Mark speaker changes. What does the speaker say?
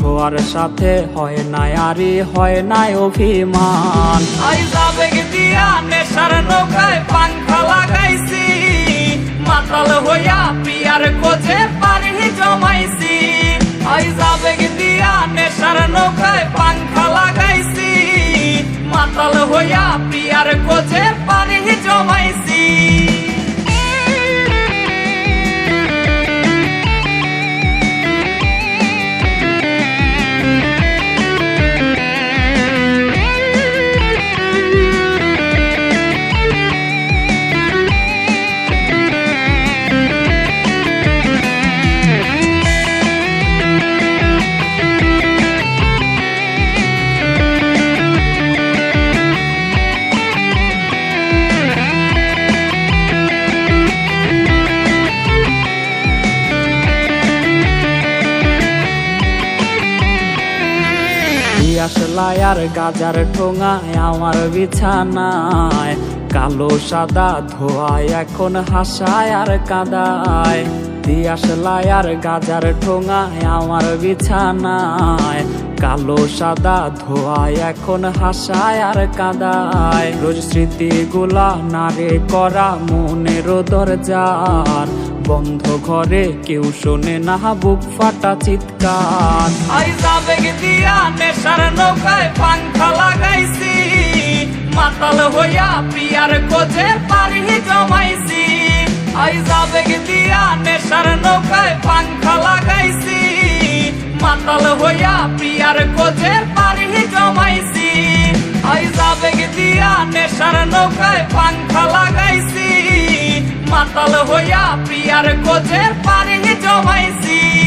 Speaker 1: ধোয়ার সাথে হয় নাই আরে হয় নাই অভিমান।
Speaker 2: আই যাবে দিয়া নেশার নৌকায় পাংখা
Speaker 1: আসলাই আর গাজার ঠোঙায় আমার বিছানায়। কালো সাদা ধোয়ায় এখন হাসায় আর কাদায়। আর গাজার ঠোঙায় আমার বিছানায়। কালো সাদা ধোয়ায় এখন হাসায় আর কাদায়। রোজ স্মৃতিগুলা নারে করা মনের দরজার। বন্ধ ঘরে কেউ শোনে না, বুক ফাটা চিৎকার।
Speaker 2: মাতাল হইয়া পিয়ার কোজে পারি জমাইছি। আইজ আবেগ দিয়া নেশার নৌকায় পাংখা লাগাইছি। মাতাল হইয়া পিয়ার কোজের পারি জমাইছি। আইজ আবেগ দিয়া নেশার নৌকায় পাংখা লাগাইছি। মাতাল হইয়া পিয়ার কোজের পারি জমাইছি।